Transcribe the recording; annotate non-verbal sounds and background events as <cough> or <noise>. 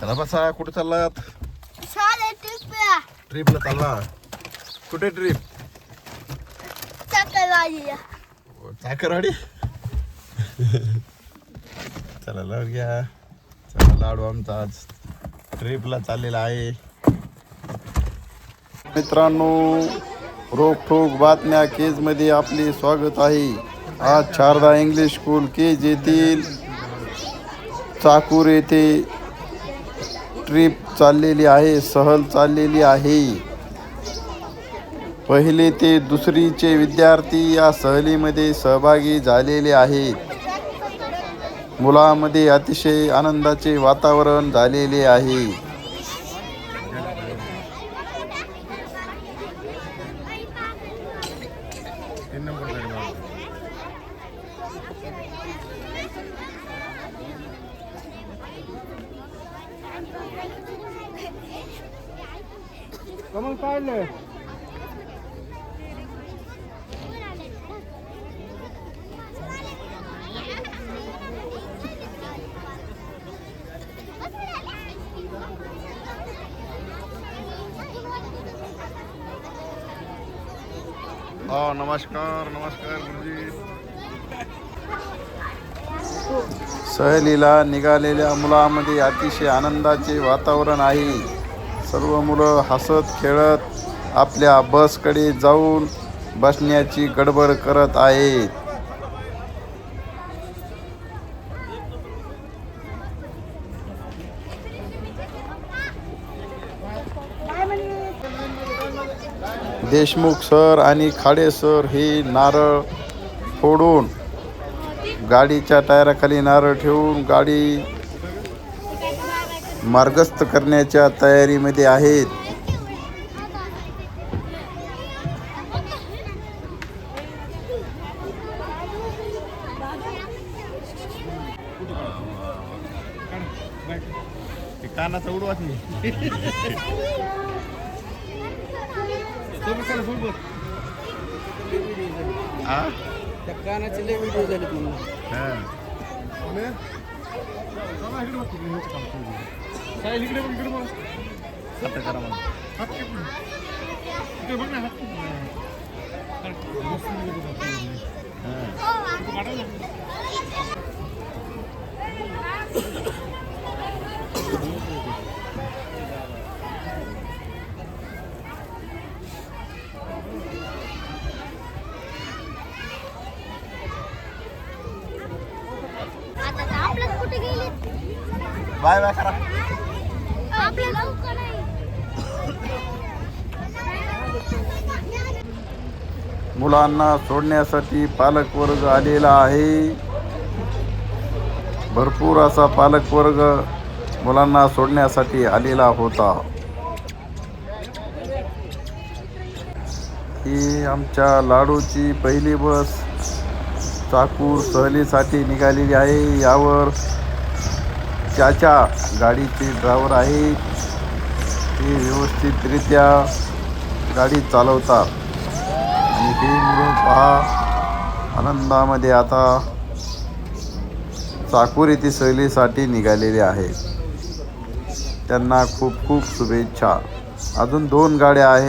चला बसा कुठे चाललात? ट्रिपला चालला. कुठे ट्रिप चकलवाडी चाकरवाडी? चला लाडू घ्या चला लाडू आमचा आज ट्रिपला चाललेला आहे. मित्रांनो रोखोक बातम्या केजमध्ये आपले स्वागत आहे. आज शारदा इंग्लिश स्कूल केज येथील चाकूर येथे ट्रिप चाललेली आहे सहल चाललेली आहे. पहिले ते दुसरीचे विद्यार्थी या सहलीमध्ये सहभागी झालेले आहेत. मुलामध्ये अतिशय आनंदाचे वातावरण झालेले आहे. তিন নম্বর দরবার কমল हा नमस्कार नमस्कार गुरुजी. सहलीला निघालेल्या मुलामध्ये अतिशय आनंदाचे वातावरण आहे. सर्व मुलं हसत खेळत आपल्या बसकडे जाऊन बसण्याची गडबड करत आहेत. देशमुख सर आणि खाडे सर हे नारळ फोडून गाडीच्या टायराखाली नारळ ठेवून गाडी मार्गस्थ करण्याच्या तयारीमध्ये आहेत. कानाचा उडवाच <laughs> त्या कानाचे लय व्हिडिओ झाले म्हणून. काय इकडे बघ इकडे बघ. आता करा मला. बाय बाय करा. मुलांना सोडण्यासाठी पालक वर्ग आलेला आहे. भरपूर असा पालक वर्ग मुलांना सोडण्यासाठी आलेला होता. ही आमच्या लाडूची पहिली बस चाकूर सहलीसाठी निघालेली आहे. यावर चाचा गाडीचे ड्रायव्हर आहेत ते व्यवस्थितरित्या गाडी चालवतात. आणि हे म्हणून पहा आनंदामध्ये आता चाकूर येथे सहलीसाठी निघालेले आहेत. त्यांना खूप खूप शुभेच्छा. अजून दोन गाड्या आहेत.